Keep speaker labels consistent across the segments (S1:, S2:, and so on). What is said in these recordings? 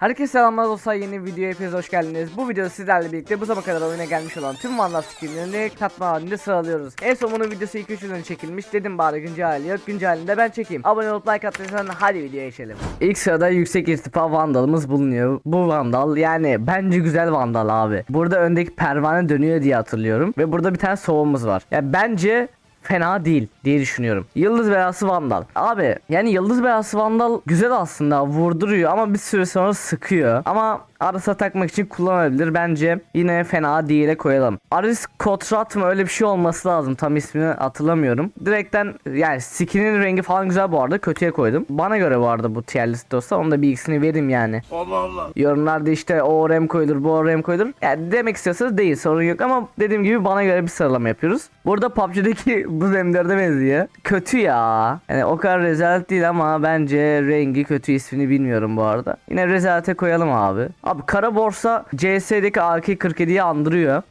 S1: Herkese selamlar dostlar yeni videoya hepiniz hoş geldiniz. Bu videoda sizlerle birlikte bu zamana kadar oyuna gelmiş olan tüm Vandal skinlerini katma halinde sıralıyoruz. En son bunun videosu 2-3 yıl önce çekilmiş. Dedim bari güncel yok. Güncel halinde ben çekeyim. Abone olup like attıysan hadi videoya geçelim. İlk sırada yüksek irtifa Vandalımız bulunuyor. Bu Vandal yani bence güzel Vandal abi. Burada öndeki pervane dönüyor diye hatırlıyorum. Ve burada bir tane sovumuz var. Ya bence fena değil diye düşünüyorum. Yıldız belası Vandal. Abi yani Yıldız belası Vandal güzel aslında vurduruyor ama bir süre sonra sıkıyor. Ama arasa takmak için kullanılabilir. Bence yine fena değil'e koyalım. Aris Kotrat mı öyle bir şey olması lazım. Tam ismini hatırlamıyorum. Direkten yani skinin rengi falan güzel bu arada. Kötüye koydum. Bana göre bu arada bu tier list olsa onun da bir ikisini vereyim yani.
S2: Allah Allah.
S1: Yorumlarda işte o rem koyulur bu rem koyulur. Yani demek istiyorsanız değil sorun yok ama dediğim gibi bana göre bir sıralama yapıyoruz. Burada PUBG'deki bu M4'e benziyor. Kötü ya. Yani o kadar rezalet değil ama bence rengi kötü ismini bilmiyorum bu arada. Yine rezalete koyalım abi. Abi kara borsa CS'deki AK-47'yi andırıyor.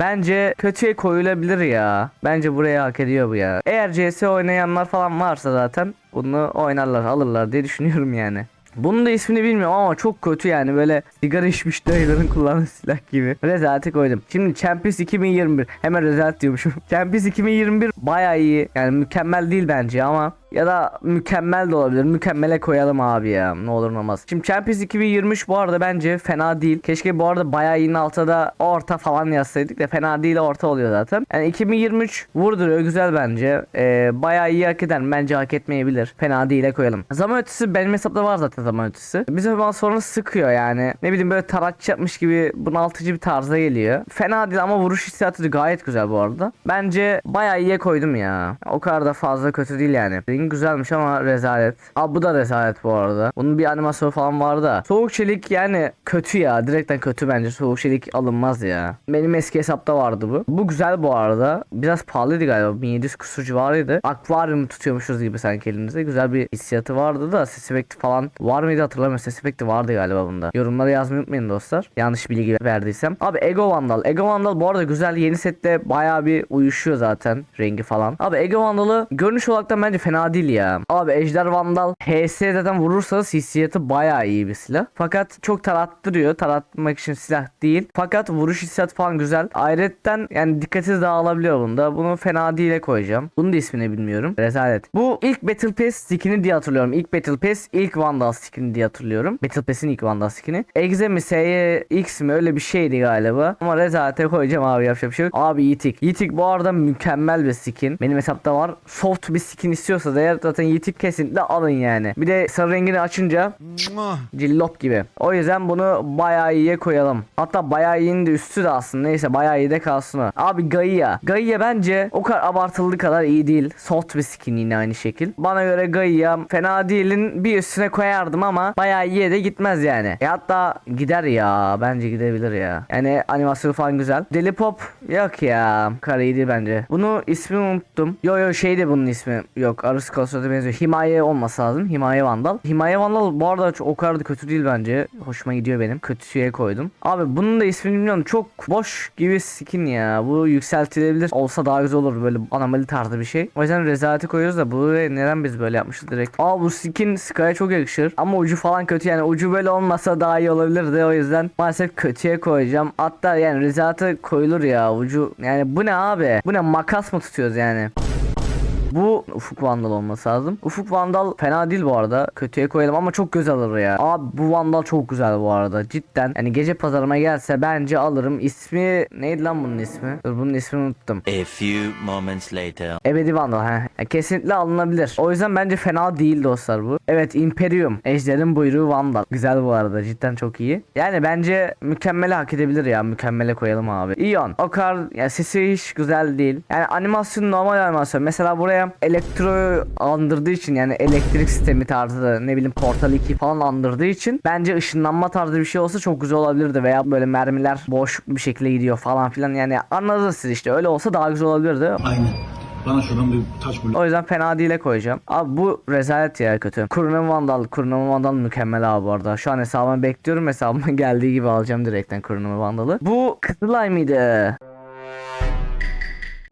S1: Bence kötüye koyulabilir ya. Bence buraya hak ediyor bu ya. Eğer CS oynayanlar falan varsa zaten bunu oynarlar alırlar diye düşünüyorum yani. Bunun da ismini bilmiyorum ama çok kötü yani böyle sigara içmiş dayıların kullandığı silah gibi. Rezalete koydum. Şimdi Champions 2021 hemen rezalet diyormuşum. Champions 2021 baya iyi yani mükemmel değil bence ama ya da mükemmel de olabilir. Mükemmele koyalım abi ya. Ne olur ne olmaz. Şimdi Champions 2023 bu arada bence fena değil. Keşke bu arada bayağı yine altta da orta falan yazsaydık da fena değil orta oluyor zaten. Yani 2023 vurduruyor güzel bence. Ee, bayağı iyi hak eder. Bence hak etmeyebilir. Fena değil'e koyalım. Zaman ötesi benim hesapta var zaten zaman ötesi. Bir zaman sonra sıkıyor yani. Ne bileyim böyle taratçı yapmış gibi bunaltıcı bir tarza geliyor. Fena değil ama vuruş hissiyatı gayet güzel bu arada. Bence bayağı iyiye koydum ya. O kadar da fazla kötü değil yani. Rengi güzelmiş ama rezalet. Aa bu da rezalet bu arada. Bunun bir animasyonu falan vardı. Soğuk çelik yani kötü ya. Direkten kötü bence. Soğuk çelik alınmaz ya. Benim eski hesapta vardı bu. Bu güzel bu arada. Biraz pahalıydı galiba. 1700 kusur civarıydı. Akvaryum tutuyormuşuz gibi sanki elimizde. Güzel bir hissiyatı vardı da ses efekti falan var mıydı hatırlamıyorum. Ses efekti vardı galiba bunda. Yorumlara yazmayı unutmayın dostlar. Yanlış bilgi verdiysem. Abi Ego Vandal. Ego Vandal bu arada güzel. Yeni sette bayağı bir uyuşuyor zaten. Rengi falan. Abi Ego Vandal'ı görünüş olarak da bence fena değil ya. Abi Ejder Vandal HS zaten vurursanız hissiyatı bayağı iyi bir silah. Fakat çok tarattırıyor. Taratmak için silah değil. Fakat vuruş hissiyatı falan güzel. Ayrıca yani dikkatiniz dağılabiliyor bunda. Bunu fena değil'e koyacağım. Bunun da ismini bilmiyorum. Rezalet. Bu ilk Battle Pass skin'i diye hatırlıyorum. İlk Battle Pass ilk Vandal skin'i diye hatırlıyorum. Battle Pass'in ilk Vandal skin'i. Exe mi S'ye X mi öyle bir şeydi galiba. Ama rezalete koyacağım abi yapacak bir şey yok. Abi Yitik. Yitik bu arada mükemmel bir skin. Benim hesapta var. Soft bir skin istiyorsa da eğer zaten Yitik kesinlikle alın yani. Bir de sarı rengini açınca cillop gibi. O yüzden bunu bayağı iyiye koyalım. Hatta bayağı iyinin de üstü de aslında. Neyse bayağı iyi de kalsın o. Abi Gaia. Gaia bence o kadar abartıldığı kadar iyi değil. Soft bir skin yine aynı şekil. Bana göre Gaia fena değilin bir üstüne koyardım ama bayağı iyiye de gitmez yani. E hatta gider ya. Bence gidebilir ya. Yani animasyonu falan güzel. Deli Pop yok ya. Değil bence. Bunu ismini unuttum. Yo yo şeydi bunun ismi. Yok Arus Kosot'a benziyor. Himaye olması lazım. Himaye Vandal. Himaye Vandal bu arada çok, o kadar da kötü değil bence. Hoşuma gidiyor benim. Kötüye koydum. Abi bunun da ismini bilmiyorum. Çok boş gibi skin ya. Bu yükseltilebilir. Olsa daha güzel olur. Böyle anomali tarzı bir şey. O yüzden rezaleti koyuyoruz da bu neden biz böyle yapmışız direkt. Aa bu skin Sky'a çok yakışır. Ama ucu falan kötü yani. Ucu böyle olmasa daha iyi olabilirdi. O yüzden maalesef kötüye koyacağım. Hatta yani rezalete koyulur ya. Ucu yani bu ne abi? Bu ne makas mı tutuyoruz yani? Bu Ufuk Vandal olması lazım. Ufuk Vandal fena değil bu arada. Kötüye koyalım ama çok göz alır ya. Abi bu Vandal çok güzel bu arada. Cidden. Yani gece pazarıma gelse bence alırım. İsmi neydi lan bunun ismi? Dur bunun ismini unuttum.
S3: A few moments later.
S1: Ebedi Vandal he. Yani kesinlikle alınabilir. O yüzden bence fena değil dostlar bu. Evet Imperium. Ejder'in buyruğu Vandal. Güzel bu arada. Cidden çok iyi. Yani bence mükemmele hak edebilir ya. Mükemmele koyalım abi. Ion. O kadar ya sesi hiç güzel değil. Yani animasyon normal animasyon. Mesela buraya elektro andırdığı için yani elektrik sistemi tarzı ne bileyim Portal 2 falan andırdığı için bence ışınlanma tarzı bir şey olsa çok güzel olabilirdi veya böyle mermiler boşluklu bir şekilde gidiyor falan filan yani anladınız siz işte öyle olsa daha güzel olabilirdi.
S2: Aynen. Bana şuradan bir taş bul.
S1: O yüzden fena değil'e koyacağım. Abi bu rezalet ya kötü. Kurunun Vandal. Kurunun Vandal mükemmel abi bu arada. Şu an hesabımı bekliyorum. Hesabıma geldiği gibi alacağım direkten Kurunun Vandal'ı. Bu Kızılay mıydı?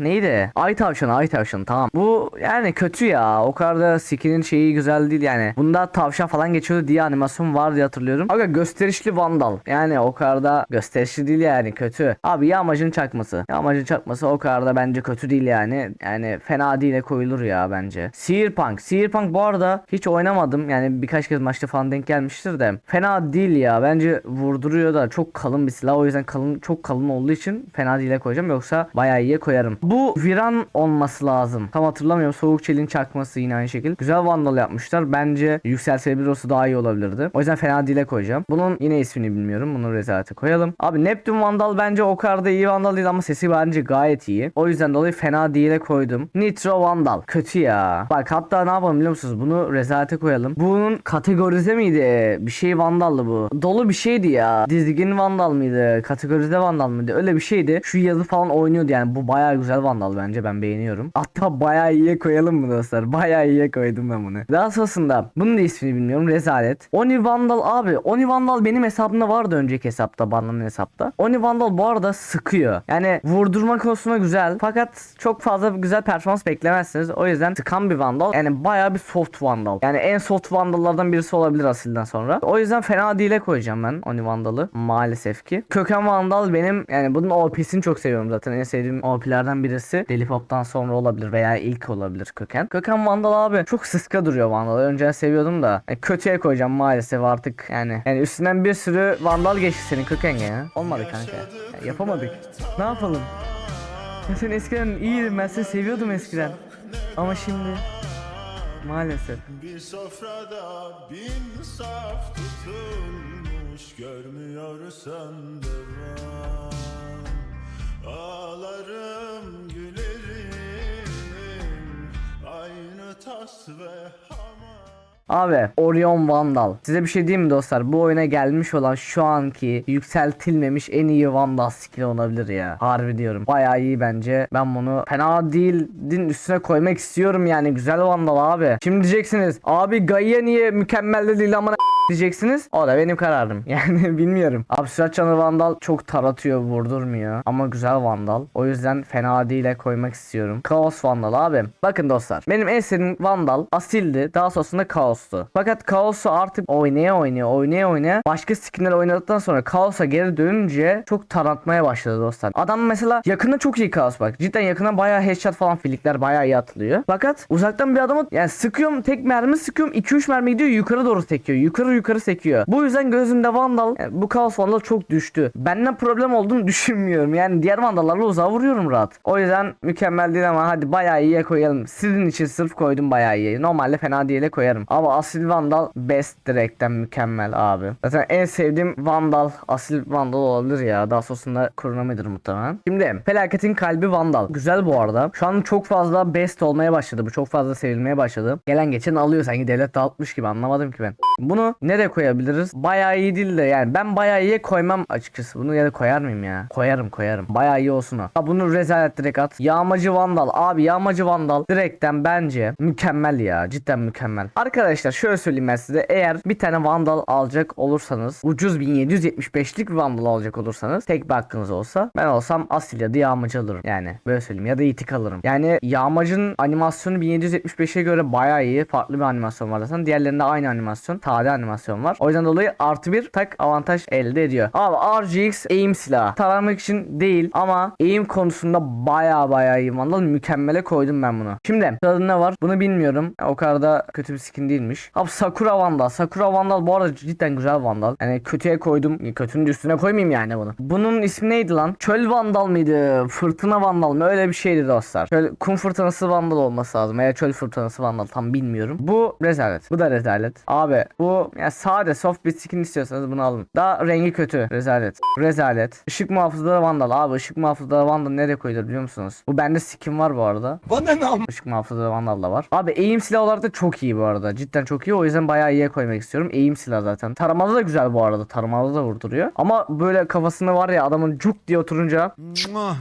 S1: Neydi? Ay tavşanı ay tavşanı tamam. Bu yani kötü ya. O kadar da skinin şeyi güzel değil yani. Bunda tavşan falan geçiyordu diye animasyon var diye hatırlıyorum. Aga gösterişli vandal. Yani o kadar da gösterişli değil yani kötü. Abi yağmacın çakması. Yağmacın çakması o kadar da bence kötü değil yani. Yani fena değil koyulur ya bence. Searpunk. Searpunk bu arada hiç oynamadım. Yani birkaç kez maçta falan denk gelmiştir de. Fena değil ya. Bence vurduruyor da çok kalın bir silah. O yüzden kalın çok kalın olduğu için fena değil'e koyacağım. Yoksa bayağı iyiye koyarım. Bu Viran olması lazım. Tam hatırlamıyorum. Soğuk çelin çakması yine aynı şekilde. Güzel vandal yapmışlar. Bence yükselsebilir olsa daha iyi olabilirdi. O yüzden fena değil'e koyacağım. Bunun yine ismini bilmiyorum. Bunu rezalete koyalım. Abi Neptune Vandal bence o kadar da iyi vandal değil ama sesi bence gayet iyi. O yüzden dolayı fena değil'e koydum. Nitro Vandal. Kötü ya. Bak hatta ne yapalım biliyor musunuz? Bunu rezalete koyalım. Bunun kategorize miydi? Bir şey vandallı bu. Dolu bir şeydi ya. Dizgin vandal mıydı? Kategorize vandal mıydı? Öyle bir şeydi. Şu yazı falan oynuyordu yani. Bu bayağı güzel vandal bence. Ben beğeniyorum. Hatta bayağı iyiye koyalım mı dostlar? Bayağı iyiye koydum ben bunu. Daha sonrasında bunun da ismini bilmiyorum. Rezalet. Oni Vandal abi. Oni Vandal benim hesabımda vardı önceki hesapta. Bandanın hesapta. Oni Vandal bu arada sıkıyor. Yani vurdurma konusunda güzel. Fakat çok fazla güzel performans beklemezsiniz. O yüzden sıkan bir Vandal. Yani bayağı bir soft Vandal. Yani en soft Vandal'lardan birisi olabilir asilden sonra. O yüzden fena değil'e koyacağım ben Oni Vandal'ı. Maalesef ki. Köken Vandal benim yani bunun OP'sini çok seviyorum zaten. En sevdiğim OP'lerden birisi. Deli Pop'tan sonra olabilir veya ilk olabilir Köken. Köken Vandal abi çok sıska duruyor Vandal'ı. Önceden seviyordum da. Yani kötüye koyacağım maalesef artık yani. Yani üstünden bir sürü Vandal geçti senin Köken ya. Olmadı kanka. Ya yapamadık. Ne yapalım? Ya sen eskiden iyiydin ben seni seviyordum eskiden. Ama şimdi maalesef.
S4: Bir sofrada bin saf tutulmuş Görmüyorsan devam
S1: Abi Orion Vandal. Size bir şey diyeyim mi dostlar? Bu oyuna gelmiş olan şu anki yükseltilmemiş en iyi Vandal skill olabilir ya. Harbi diyorum. Bayağı iyi bence. Ben bunu fena değil din üstüne koymak istiyorum yani. Güzel Vandal abi. Şimdi diyeceksiniz abi Gaia niye mükemmel de değil ama diyeceksiniz. O da benim kararım. Yani bilmiyorum. Abi Sürat Çanı Vandal çok taratıyor, vurdurmuyor. Ama güzel Vandal. O yüzden fena değil'e koymak istiyorum. Kaos Vandal abi. Bakın dostlar. Benim en sevdiğim Vandal asildi. Daha sonrasında Kaos'tu. Fakat Kaos'u artık oynaya oynaya oynaya oynaya başka skinler oynadıktan sonra Kaos'a geri dönünce çok taratmaya başladı dostlar. Adam mesela yakında çok iyi Kaos bak. Cidden yakından bayağı headshot falan filikler bayağı iyi atılıyor. Fakat uzaktan bir adamı yani sıkıyorum tek mermi sıkıyorum 2-3 mermi gidiyor yukarı doğru sekiyor. Yukarı yukarı sekiyor. Bu yüzden gözümde Vandal yani bu Kaos Vandal çok düştü. Benden problem olduğunu düşünmüyorum. Yani diğer Vandallarla uzağa vuruyorum rahat. O yüzden mükemmel değil ama hadi bayağı iyiye koyalım. Sizin için sırf koydum bayağı iyi. Normalde fena diye koyarım. Ama Asil Vandal best direkten mükemmel abi. Zaten en sevdiğim Vandal Asil Vandal olabilir ya. Daha sonrasında Kronomidir muhtemelen. Şimdi Felaketin Kalbi Vandal. Güzel bu arada. Şu an çok fazla best olmaya başladı. Bu çok fazla sevilmeye başladı. Gelen geçen alıyor sanki devlet dağıtmış gibi anlamadım ki ben. Bunu nereye koyabiliriz? Bayağı iyi değil de yani ben bayağı iyiye koymam açıkçası. Bunu ya da koyar mıyım ya? Koyarım koyarım. Bayağı iyi olsun o. Ha, bunu rezalet direkt at. Yağmacı Vandal. Abi Yağmacı Vandal direkten bence mükemmel ya. Cidden mükemmel. Arkadaşlar şöyle söyleyeyim ben size. Eğer bir tane Vandal alacak olursanız ucuz 1775'lik bir Vandal alacak olursanız tek bir hakkınız olsa ben olsam Asil ya da Yağmacı alırım. Yani böyle söyleyeyim ya da itik alırım. Yani Yağmacı'nın animasyonu 1775'e göre bayağı iyi. Farklı bir animasyon var zaten. Diğerlerinde aynı animasyon. Tade animasyon var. O yüzden dolayı artı bir tak avantaj elde ediyor. Abi RGX aim silahı. Taramak için değil ama aim konusunda bayağı bayağı iyi Vandal. Mükemmele koydum ben bunu. Şimdi sırada ne var? Bunu bilmiyorum. O kadar da kötü bir skin değilmiş. Abi Sakura Vandal. Sakura Vandal bu arada cidden güzel Vandal. Yani kötüye koydum. Kötünün üstüne koymayayım yani bunu. Bunun ismi neydi lan? Çöl Vandal mıydı? Fırtına Vandal mı? Öyle bir şeydi dostlar. Şöyle kum fırtınası Vandal olması lazım. Veya çöl fırtınası Vandal tam bilmiyorum. Bu rezalet. Bu da rezalet. Abi bu ya sade soft bir skin istiyorsanız bunu alın. Daha rengi kötü. Rezalet. Rezalet. Işık muhafızları Vandal. Abi ışık muhafızları Vandal nereye koyulur biliyor musunuz? Bu bende skin var bu arada.
S2: Bana ne am-
S1: Işık muhafızları Vandal da var. Abi aim silah olarak da çok iyi bu arada. Cidden çok iyi. O yüzden bayağı iyiye koymak istiyorum. Aim silah zaten. Taramalı da güzel bu arada. Taramalı da vurduruyor. Ama böyle kafasında var ya adamın cuk diye oturunca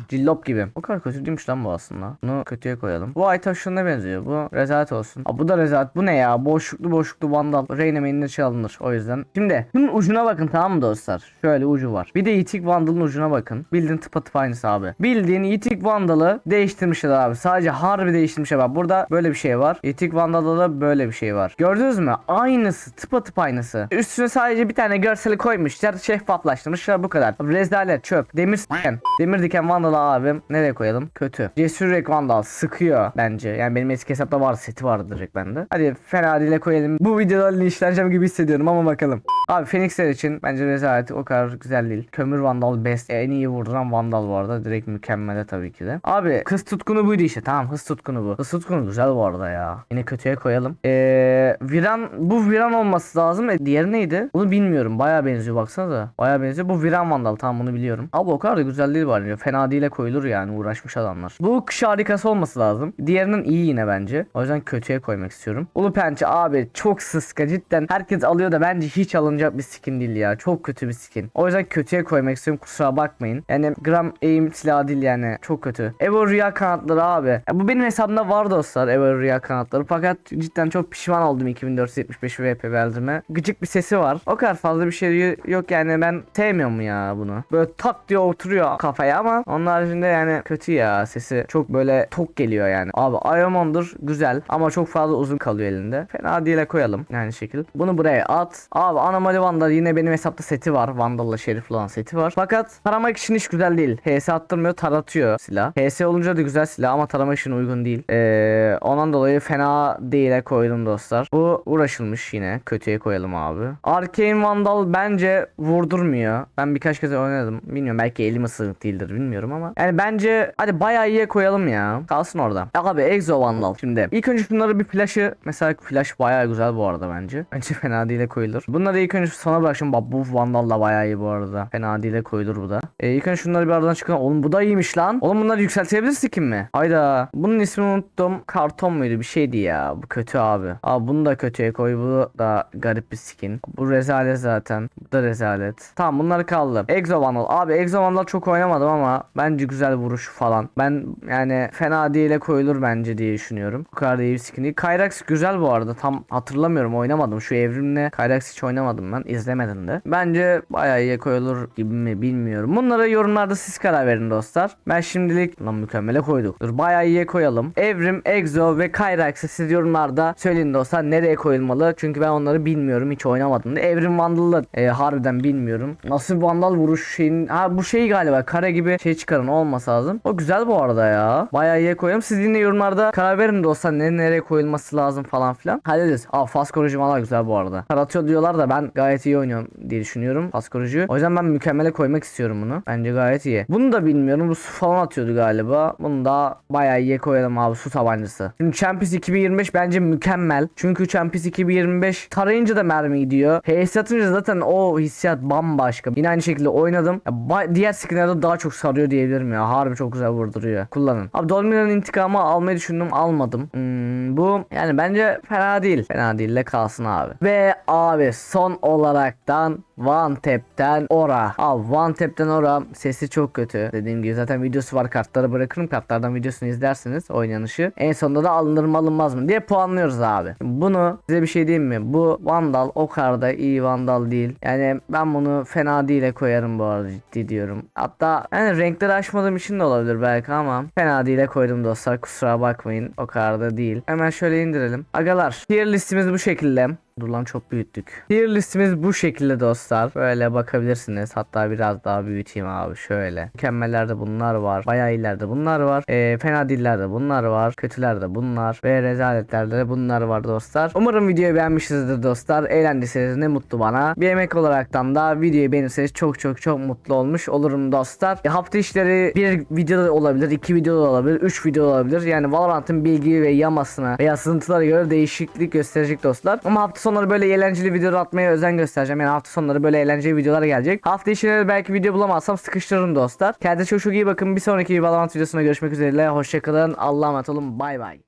S1: cillop gibi. O kadar kötü değilmiş lan bu aslında. Bunu kötüye koyalım. Bu Aytaş şuna benziyor. Bu rezalet olsun. Aa, bu da rezalet. Bu ne ya? Boşluklu boşluklu vandal. Reyna main'ine şey alınır o yüzden. Şimdi şunun ucuna bakın tamam mı dostlar? Şöyle ucu var. Bir de Yitik Vandal'ın ucuna bakın. Bildiğin tıpatıp aynısı abi. Bildiğin Yitik Vandal'ı değiştirmişler abi. Sadece harbi değiştirmişler bak. Burada böyle bir şey var. Yitik Vandal'da da böyle bir şey var. Gördünüz mü? Aynısı. Tıpatıp aynısı. Üstüne sadece bir tane görseli koymuşlar. Şeffaflaştırmışlar bu kadar. Rezalet çöp. Demir diken. Demir diken Vandal abim. Nereye koyalım? Kötü. Cesur Yürek Vandal sıkıyor bence. Yani benim eski hesapta var seti vardı direkt bende. Hadi fena dile koyalım. Bu videoda linçleneceğim gibi hissediyorum ama bakalım. Abi Phoenix'ler için bence rezalet o kadar güzel değil. Kömür Vandal best. En iyi vurduran Vandal bu arada. Direkt mükemmele tabii ki de. Abi hız tutkunu buydu işte. Tamam hız tutkunu bu. Hız tutkunu güzel bu arada ya. Yine kötüye koyalım. Eee Viran bu Viran olması lazım. E, diğeri neydi? Bunu bilmiyorum. Baya benziyor baksana da. Baya benziyor. Bu Viran Vandal tamam bunu biliyorum. Abi o kadar da güzel değil var. Fena değil koyulur yani uğraşmış adamlar. Bu kış harikası olması lazım. Diğerinin iyi yine bence. O yüzden kötüye koymak istiyorum. Ulu pençe abi çok sıska cidden. Herkes alıyor da bence hiç alınacak bir skin değil ya. Çok kötü bir skin. O yüzden kötüye koymak istiyorum kusura bakmayın. Yani gram aim silahı değil yani. Çok kötü. Evo Rüya kanatları abi. Ya bu benim hesabımda var dostlar Evo Rüya kanatları. Fakat cidden çok pişman oldum 2475 VP verdiğime. Gıcık bir sesi var. O kadar fazla bir şey yok yani ben sevmiyorum ya bunu. Böyle tak diye oturuyor kafaya ama onun haricinde yani kötü ya sesi çok böyle tok geliyor yani. Abi Ironmondur güzel ama çok fazla uzun kalıyor elinde. Fena değil koyalım yani şekil. Bunu buraya at. Abi Anomali Vandal yine benim hesapta seti var. Vandal'la Şerif olan seti var. Fakat taramak için hiç güzel değil. HS attırmıyor taratıyor silah. HS olunca da güzel silah ama taramak için uygun değil. Ee, ondan dolayı fena değile koydum dostlar. Bu uğraşılmış yine. Kötüye koyalım abi. Arcane Vandal bence vurdurmuyor. Ben birkaç kez oynadım. Bilmiyorum belki elim ısırık değildir bilmiyorum ama. Yani bence hadi bayağı iyiye koyalım ya. Kalsın orada. Ya abi Exo Vandal. Şimdi ilk önce şunları bir flash'ı mesela flash bayağı güzel bu arada bence. Bence fena değile koyulur. Bunları ilk önce sona bırakacağım. Bak bu Vandal da bayağı iyi bu arada. Fena değile koyulur bu da. E, ilk önce şunları bir aradan çıkın. Oğlum bu da iyiymiş lan. Oğlum bunları yükseltebilir skin mi? Hayda. Bunun ismini unuttum. Karton muydu? Bir şeydi ya. Bu kötü abi. Abi bunu da kötüye koy. Bu da garip bir skin. Bu rezalet zaten. Bu da rezalet. Tamam bunlar kaldı. Exo Vandal. Abi Exo Vandal çok oynamadım ama bence güzel vuruş falan. Ben yani fena değile koyulur bence diye düşünüyorum. Bu kadar da iyi bir skin değil. Kyrax güzel bu arada. Tam hatırlamıyorum. Oynamadım. Şu evrimle Kyrax hiç oynamadım ben. İzlemedim de. Bence bayağı iyi koyulur gibi mi bilmiyorum. Bunlara yorumlarda siz karar verin dostlar. Ben şimdilik lan mükemmele koyduk. Dur bayağı iyiye koyalım. Evrim, Exo ve Kyrax'ı siz yorumlarda söyleyin dostlar nereye koyulmalı. Çünkü ben onları bilmiyorum. Hiç oynamadım da. Evrim Vandal'ı e, harbiden bilmiyorum. Nasıl Vandal vuruş şeyin. Ha bu şey galiba kare gibi şey çıkarın olmasa lazım. O güzel bu arada ya. Bayağı iyiye koyalım. Siz yine yorumlarda karar verin dostlar ne nereye koyulması lazım falan filan. Hallederiz. Aa fast koruyucu güzel bu arada. Taratıyor diyorlar da ben gayet iyi oynuyorum diye düşünüyorum koruyucu. O yüzden ben mükemmele koymak istiyorum bunu. Bence gayet iyi. Bunu da bilmiyorum. Bu su falan atıyordu galiba. Bunu da bayağı iyiye koyalım abi su tabancası. Şimdi Champions 2025 bence mükemmel. Çünkü Champions 2025 tarayınca da mermi gidiyor. HS atınca zaten o hissiyat bambaşka. Yine aynı şekilde oynadım. Ya, diğer skinlerde daha çok sarıyor diyebilirim ya. Harbi çok güzel vurduruyor. Kullanın. Abi Dolmina'nın intikamı almayı düşündüm. Almadım. Hmm, bu yani bence fena değil. Fena değil de kalsın abi. Ve abi son olaraktan One Tap'ten Ora. Abi One Tap'ten Ora sesi çok kötü. Dediğim gibi zaten videosu var kartları bırakırım. Kartlardan videosunu izlersiniz oynanışı. En sonunda da alınır mı alınmaz mı diye puanlıyoruz abi. Bunu size bir şey diyeyim mi? Bu Vandal o kadar da iyi Vandal değil. Yani ben bunu fena değile koyarım bu arada ciddi diyorum. Hatta yani renkleri açmadığım için de olabilir belki ama fena değile koydum dostlar. Kusura bakmayın. O kadar da değil. Hemen şöyle indirelim. Agalar tier listimiz bu şekilde. Dur çok büyüttük. Tier listimiz bu şekilde dostlar. Böyle bakabilirsiniz. Hatta biraz daha büyüteyim abi şöyle. Mükemmellerde bunlar var. Bayağı iyilerde bunlar var. Ee, fena dillerde bunlar var. Kötülerde bunlar. Ve rezaletlerde de bunlar var dostlar. Umarım videoyu beğenmişsinizdir dostlar. Eğlendiyseniz ne mutlu bana. Bir emek olaraktan da videoyu beğenirseniz çok çok çok mutlu olmuş olurum dostlar. E, hafta işleri bir video olabilir. iki video olabilir. Üç video olabilir. Yani Valorant'ın bilgi ve yamasına veya sızıntılara göre değişiklik gösterecek dostlar. Ama hafta sonları böyle eğlenceli videolar atmaya özen göstereceğim. Yani hafta sonları böyle eğlenceli videolar gelecek. Hafta içleri belki video bulamazsam sıkıştırırım dostlar. Kendinize çok çok iyi bakın. Bir sonraki Valorant videosuna görüşmek üzere. Hoşçakalın. Allah'a emanet olun. Bay bay.